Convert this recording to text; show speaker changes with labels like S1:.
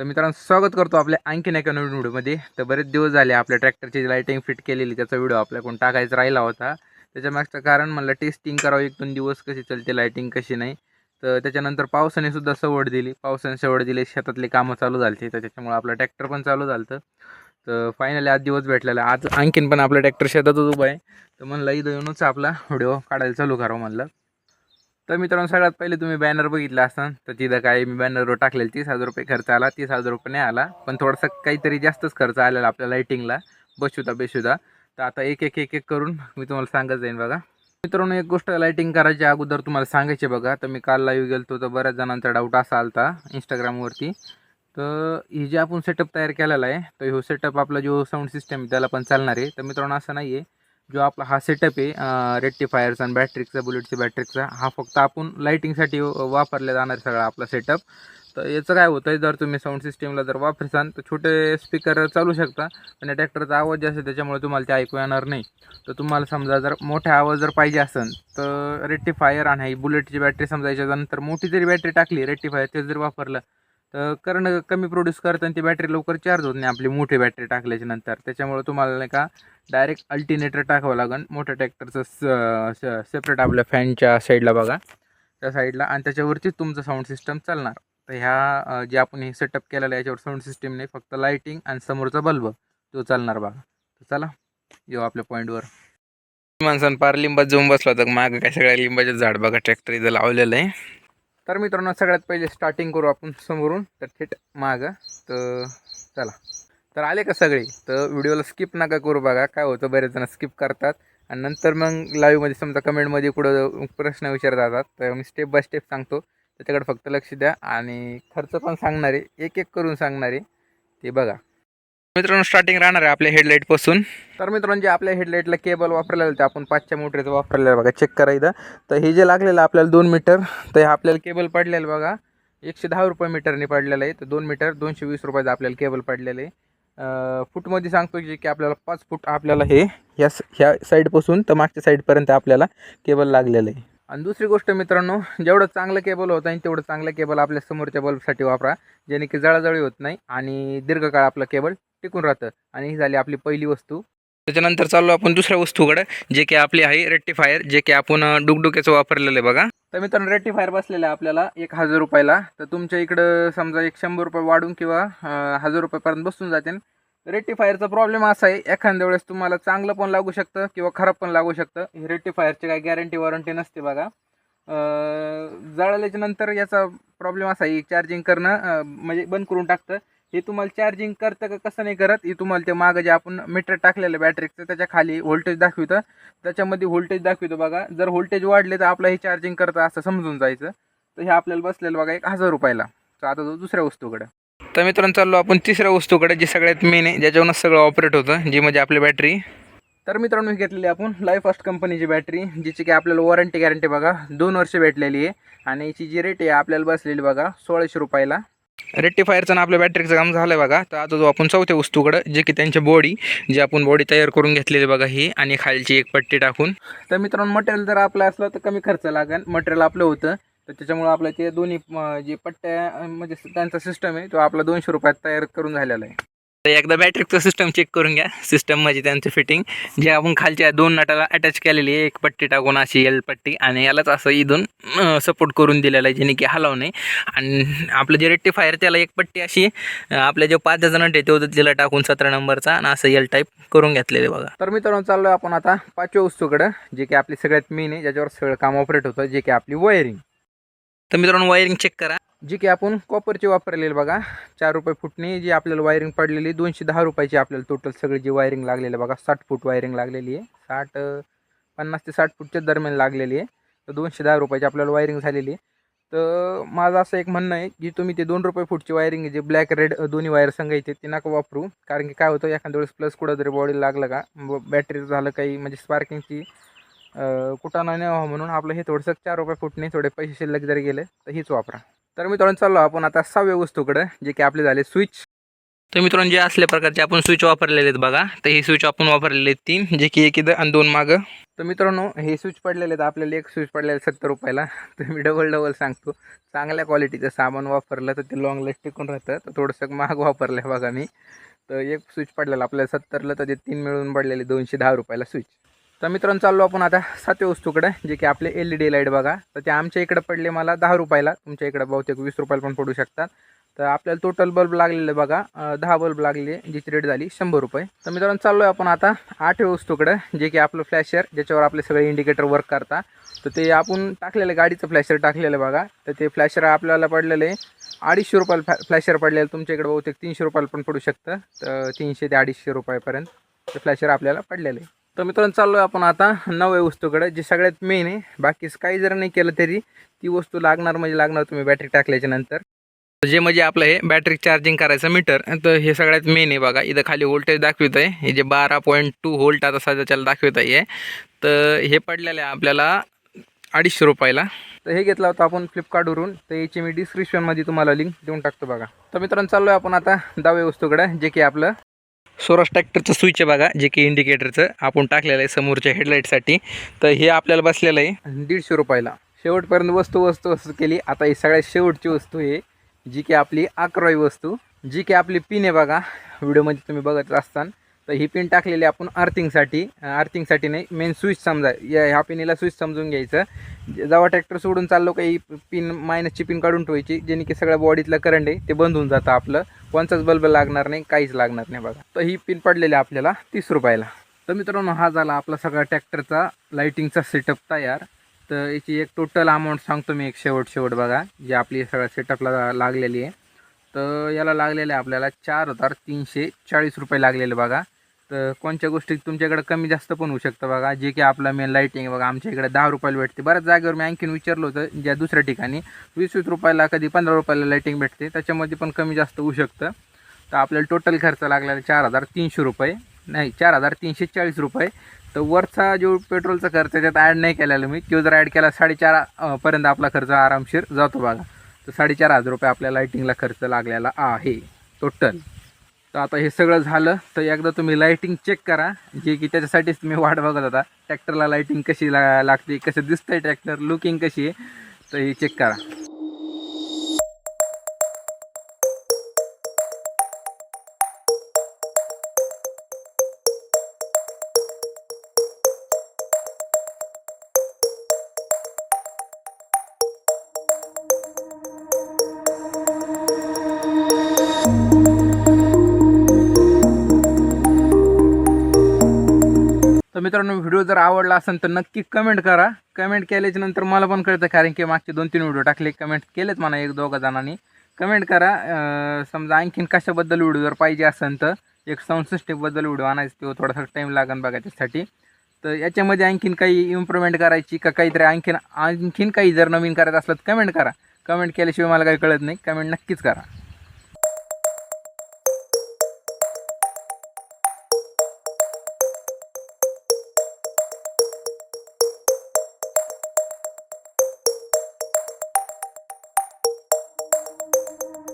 S1: तर मित्रांनो स्वागत करतो आपल्या आणखीन एका नवीन व्हिडिओमध्ये. तर बरेच दिवस झाले आपल्या ट्रॅक्टरची लाईटिंग फिट केलेली त्याचा व्हिडिओ आपल्याकडून टाकायचा राहिला होता. त्याच्या मागचं कारण म्हणलं टेस्टिंग करावं एक दोन दिवस कशी चलते लाईटिंग कशी नाही. तर त्याच्यानंतर पावसाने सुद्धा सवड दिली. पावसाने सवड दिली शेतातले कामं चालू झाली तर त्याच्यामुळे आपलं ट्रॅक्टर पण चालू झालं तर फायनली आज दिवस भेटलेला. आज आणखीन पण आपलं ट्रॅक्टर शेतातच उभं आहे. तर म्हणलं इथं येऊनच आपला व्हिडिओ काढायला चालू करावं म्हणलं. तर मित्रांनो सगळ्यात पहिले तुम्ही बॅनर बघितला असाल तर तिथं काय मी बॅनरवर टाकलेलं तीस हजार रुपये खर्च आला तीस हजार रुपये नाही आला पण थोडंसं काहीतरी जास्तच खर्च आलेला आपल्या लाईटिंगला बसुदा बेशुदा तर आता एक एक एक एक करून मी तुम्हाला सांगत जाईन बघा. मित्रांनो एक गोष्ट लाईटिंग करायच्या अगोदर तुम्हाला सांगायचे बघा तर मी काल लाईव्ह गेलो तर बऱ्याच जणांचा डाऊट असा आलता इंस्टाग्रामवरती तर ही जे आपण सेटअप तयार केलेला आहे तर ह्यो सेटअप आपला जो साऊंड सिस्टम त्याला पण चालणार आहे. तर मित्रांनो असं नाही आहे जो आपला हा सेटअप आहे रेक्टिफायरचा आणि बॅटरीचा बुलेटची बॅटरीचा हा फक्त आपण लाईटिंगसाठी वापरला जाणार सगळा आपला सेटअप तर याचं काय होतं आहे जर तुम्ही साऊंड सिस्टीमला जर वापरसान तर छोटे स्पीकर चालू शकता पण या ट्रॅक्टरचा आवाज जास्त असेल त्याच्यामुळे तुम्हाला ते ऐकू येणार नाही. तर तुम्हाला समजा जर मोठा आवाज जर पाहिजे असेल तर रेक्टिफायर आणि ही बुलेटची बॅटरी समजायच्या नंतर मोठी जरी बॅटरी टाकली रेक्टिफायर ते जर वापरलं तर करणं कमी प्रोड्यूस करतं आणि ती बॅटरी लवकर चार्ज होत नाही आपली मोठी बॅटरी टाकल्याच्या नंतर. त्याच्यामुळे तुम्हाला नाही का डायरेक्ट अल्टिनेटर टाकावं लागेल मोठ्या ट्रॅक्टरचं सेपरेट आपल्या फॅनच्या साईडला बघा. त्या साईडला आणि त्याच्यावरतीच तुमचं साऊंड सिस्टम चालणार. तर ह्या जे आपण हे सेटअप केलेलं आहे याच्यावर साऊंड सिस्टीम नाही फक्त लाईटिंग आणि समोरचा बल्ब तो चालणार बघा. तर चला येऊ आपल्या पॉईंटवर माणसान पार लिंबात जाऊन बसला होता. मागं काय सगळ्या लिंबाचे झाड बघा ट्रॅक्टर इथं लावलेलं आहे. तर मित्रांनो सगळ्यात पहिले स्टार्टिंग करू आपण समोरून. तर थेट मागं. तर चला. तर आले का सगळे? तर व्हिडिओला स्किप नका करू बघा. काय होतं बरेच जण स्किप करतात. आणि नंतर मग लाईव्हमध्ये समजा कमेंटमध्ये कुठं प्रश्न विचारत जातात तर मी स्टेप बाय स्टेप सांगतो. त्याच्याकडे फक्त लक्ष द्या. आणि खर्च पण सांगणार आहे एक एक करून सांगणार आहे ते बघा. मित्रांनो स्टार्टिंग राहणार आहे आपल्या हेडलाईटपासून तर मित्रांनो जे आपल्या हेडलाईटला केबल वापरलेलं ते आपण पाचच्या मोटरीचं वापरलेलं बघा. चेक करायचं तर हे जे लागलेलं आपल्याला दोन मीटर तर हे आपल्याला केबल पडलेलं बघा. एकशे दहा रुपये मीटरने पडलेलं आहे. तर दोन मीटर दोनशे वीस रुपयाचं आपल्याला केबल पडलेलं आहे. फूटमध्ये सांगतो जे की आपल्याला पाच फूट आपल्याला हे ह्या स- ह्या साईडपासून तर मागच्या साईडपर्यंत आपल्याला केबल लागलेलं आहे. आणि दुसरी गोष्ट मित्रांनो जेवढं चांगलं केबल होत आणि तेवढं चांगलं केबल आपल्या समोरच्या बल्बसाठी वापरा जेणे की जळाजळी होत नाही आणि दीर्घकाळ आपलं केबल टिकून राहतं. आणि ही झाली आपली पहिली वस्तू. त्याच्यानंतर चाललो आपण दुसऱ्या वस्तूकडं जे की आपली आहे रेक्टिफायर जे की आपण डुकडुक्याचं डुगडुक्याचं वापरलेलं आहे बघा. तर मित्रांनो रेटिफायर बसलेला आहे आपल्याला एक हजार रुपयाला. तर तुमच्या इकडं समजा एक शंभर रुपये वाढून किंवा हजार रुपयापर्यंत बसून जाते रेटिफायरचा प्रॉब्लेम असा आहे एखाद्या वेळेस तुम्हाला चांगलं पण लागू शकतं किंवा खराब पण लागू शकतं. हे रेटिफायरची काही गॅरंटी वॉरंटी नसते बघा. जळाल्याच्या नंतर याचा प्रॉब्लेम असा आहे चार्जिंग करणं म्हणजे बंद करून टाकतं. हे तुम्हाला चार्जिंग करतं का कसं नाही करत हे तुम्हाला ते मागं जे आपण मीटर टाकलेलं बॅटरीचं त्याच्याखाली व्होल्टेज दाखवितं. त्याच्यामध्ये व्होल्टेज दाखवितो बघा. जर व्होल्टेज वाढले तर आपलं हे चार्जिंग करतं असं समजून जायचं. तर हे आपल्याला बसलेलं बघा एक हजार रुपयाला. तर आता तो दुसऱ्या वस्तूकडे. तर मित्रांनो चाललो आपण तिसऱ्या वस्तूकडे जी सगळ्यात मेन आहे ज्याच्यावरूनच सगळं ऑपरेट होतं जी म्हणजे आपली बॅटरी तर मित्रांनो ही घेतलेली आपण लाईफ फास्ट कंपनीची बॅटरी जिची की आपल्याला वॉरंटी गॅरंटी बघा दोन वर्ष भेटलेली आहे. आणि याची जी रेट आहे आपल्याला बसलेली बघा सोळाशे रुपयाला. रेक्टिफायरचं आणि आपल्या बॅटरीचं काम झालं आहे बघा. तर आता जो आपण चौथ्या वस्तूकडं जे की त्यांच्या बॉडी जी आपण बॉडी तयार करून घेतलेली बघा ही आणि खालची एक पट्टी टाकून. तर मित्रांनो मटेरियल जर आपलं असलं तर कमी खर्च लागेल. मटेरियल आपलं होतं. तर त्याच्यामुळं आपलं ते दोन्ही जे पट्ट्या म्हणजे त्यांचा सिस्टम आहे तो आपला दोनशे रुपयात तयार करून झालेला आहे. तर एकदा बॅटरीचं सिस्टम चेक करून घ्या. सिस्टम म्हणजे त्यांचं फिटिंग जे आपण खालच्या दोन नटाला अटॅच केलेली आहे एक पट्टी टाकून अशी एल पट्टी आणि यालाच असं इथून सपोर्ट करून दिलेला आहे जेणे की हलाव नाही. आणि आपलं जे रेक्टिफायर त्याला एक पट्टी अशी आपल्या जो पाच जण आहे तो तिला टाकून सतरा नंबरचा आणि असं एल टाईप करून घेतलेले बघा. तर मित्रांनो चाललो आपण आता पाचव्या वस्तूकडं जे की आपली सगळ्यात मेन आहे ज्याच्यावर सगळं काम ऑपरेट होतं जे की आपली वायरिंग तर मित्रांनो वायरिंग चेक करा. जी की आपण कॉपरची वापरलेली बघा चार रुपये फुटणी जी आपल्याला वायरिंग पडलेली दोनशे दहा रुपयाची आपल्याला टोटल सगळी जी वायरिंग लागलेली आहे बघा साठ फूट वायरिंग लागलेली आहे. साठ पन्नास ते साठ फूटच्या दरम्यान लागलेली आहे. तर दोनशे दहा रुपयाची आपल्याला वायरिंग झालेली आहे. तर माझं असं एक म्हणणं आहे की तुम्ही ते दोन रुपये फूटची वायरिंग जे ब्लॅक रेड दोन्ही वायर संघ ते नका वापरू. कारण की काय होतं एखाद्या वेळेस प्लस कुठं जरी बॉडीला लागलं का बॅटरी झालं काही म्हणजे स्पार्किंगची कुठं नाही व्हावं म्हणून आपलं हे थोडंसं चार रुपये फुटणे थोडे पैसे शिल्लक जरी गेले तर हीच वापरा. तर मित्रांनो चाललो आपण आता सहाव्या वस्तूकडं जे की आपले झाले स्विच तर मित्रांनो जे असल्या प्रकारचे आपण स्विच वापरलेले आहेत बघा तर हे स्विच आपण वापरलेले आहेत तीन जे की एक इथं आणि दोन मागं. तर मित्रांनो हे स्विच पडलेले आहेत आपल्याला एक स्विच पडलेलं आहे सत्तर रुपयाला. तर मी डबल डबल सांगतो चांगल्या क्वालिटीचं सामान वापरलं तर ते लॉंग लाईफ टिकून राहतं. तर थोडंसं महाग वापरलं आहे बघा मी. तर एक स्विच पडलेलं आपल्याला सत्तरला तर ते तीन मिळून पडलेले दोनशे दहा रुपयाला स्विच तर मित्रांनो चाललो आपण आता सातव्या वस्तूकडे जे की आपले एल ई डी लाइट बघा. तर ते आमच्या इकडे पडले मला दहा रुपयाला. तुमच्या इकडे बहुतेक वीस रुपयाला पण पडू शकतात. तर आपल्याला टोटल बल्ब लागलेले बघा दहा बल्ब लागले ज्याची रेट झाली शंभर रुपये. तर मित्रांनो चाललो आहे आपण आता आठव्या वस्तूकडे जे की आपलं फ्लॅशर ज्याच्यावर आपले सगळे इंडिकेटर वर्क करता तर ते आपण टाकलेलं गाडीचं फ्लॅशर टाकलेलं बघा. तर ते फ्लॅशर आपल्याला पडलेलं आहे अडीचशे रुपयाला फ्लॅ फ्लॅशर पडलेलं तुमच्याकडे बहुतेक तीनशे रुपयाला पण पडू शकतं. तर तीनशे ते अडीचशे रुपयापर्यंत ते फ्लॅशर आपल्याला पडलेलं. आहे तर मित्रांनो चाललो आहे आपण आता नव्या वस्तूकडे जे सगळ्यात मेन आहे. बाकीच काही जर नाही केलं तरी ती वस्तू लागणार म्हणजे लागणार तुम्ही बॅटरी टाकल्याच्या नंतर. जे म्हणजे आपलं हे बॅटरी चार्जिंग करायचं मीटर तर हे सगळ्यात मेन आहे बघा. इथं खाली व्होल्टेज दाखवित आहे हे जे बारा पॉईंट टू व्होल्ट आता सध्याच्याला दाखवित आहे तर हे पडलेलं आहे आपल्याला अडीचशे रुपयाला. तर हे घेतलं होतं आपण फ्लिपकार्टवरून. तर याची मी डिस्क्रिप्शनमध्ये तुम्हाला लिंक देऊन टाकतो बघा. तर मित्रांनो चाललो आहे आपण आता दहाव्या वस्तूकडे जे की आपलं सोरस ट्रॅक्टरचं स्विच आहे बघा जे की इंडिकेटरचं आपण टाकलेलं आहे समोरच्या हेडलाईटसाठी तर हे आपल्याला बसलेलं आहे. दीडशे रुपयाला. शेवटपर्यंत वस्तू वस्तू वस्तू केली. आता ही सगळ्यात शेवटची वस्तू आहे जी की आपली अकरावी वस्तू. जी की आपली पिन आहे बघा. व्हिडिओमध्ये तुम्ही बघत असताना. तर ही पिन टाकलेली आपण अर्थिंगसाठी अर्थिंगसाठी नाही मेन स्विच समजा या ह्या पिनीला स्विच समजून घ्यायचं. जेव्हा ट्रॅक्टर सोडून चाललो का ही पिन मायनसची पिन काढून ठेवायची जेणे की सगळ्या बॉडीतलं करंट आहे ते बंद होऊन जातं आपलं. कोणचाच बल्ब लागणार नाही काहीच लागणार नाही बघा. तर ही पिन पडलेली आहे आपल्याला तीस रुपयाला. तर मित्रांनो हा झाला आपला सगळा ट्रॅक्टरचा लाईटिंगचा सेटअप तयार. तर याची एक टोटल अमाऊंट सांगतो मी एक शेवट शेवट बघा जी आपली सगळ्या सेटअपला लागलेली आहे. तर याला लागलेलं आहे आपल्याला चार हजार तीनशे चाळीस रुपये लागलेले बघा. तर कोणत्या गोष्टी तुमच्याकडे कमी जास्त पण होऊ शकतं बघा. जे की आपला मेन लाईटिंग बघा. आमच्या इकडे दहा रुपयाला भेटते. बऱ्याच जागेवर मी आणखीन विचारलं होतं ज्या दुसऱ्या ठिकाणी वीस वीस रुपयाला कधी पंधरा रुपयाला लाईटिंग भेटते. त्याच्यामध्ये पण कमी जास्त होऊ शकतं. तर आपल्याला टोटल खर्च लागलेला चार हजार तीनशे रुपये. नाही चार हजार तीनशे चाळीस रुपये. तर वरचा जो पेट्रोलचा खर्च त्यात ॲड नाही केलेला मी. तो जर ॲड केला साडेचार पर्यंत आपला खर्च आरामशीर जातो बघा. तर साडेचार हजार रुपये आपल्या लाईटिंगला खर्च लागलेला आहे टोटल तर आता हे सगळं झालं तर एकदा तुम्ही लाईटिंग चेक करा जे की त्याच्यासाठीच तुम्ही वाट बघत होता. ट्रॅक्टरला लाईटिंग कशी ला लागते कसं दिसतंय ट्रॅक्टर लुकिंग कशी आहे तर हे चेक करा. तर मित्रांनो व्हिडिओ जर आवडला असेल तर नक्की कमेंट करा. कमेंट केल्याच्यानंतर मला पण कळतं कारण की मागचे दोन तीन व्हिडिओ टाकले कमेंट केलेत मला एक दोघा जणांनी. कमेंट करा. समजा आणखीन कशाबद्दल व्हिडिओ जर पाहिजे असेल तर एक साऊंड सिस्टीमबद्दल व्हिडिओ आणायचा तो थोडासा टाईम लागेल बघा त्यासाठी. तर याच्यामध्ये आणखीन काही इम्प्रूव्हमेंट करायची का काहीतरी आणखीन आणखीन काही जर नवीन करायचं असलं तर कमेंट करा. कमेंट केल्याशिवाय मला काही कळत नाही. कमेंट नक्कीच करा.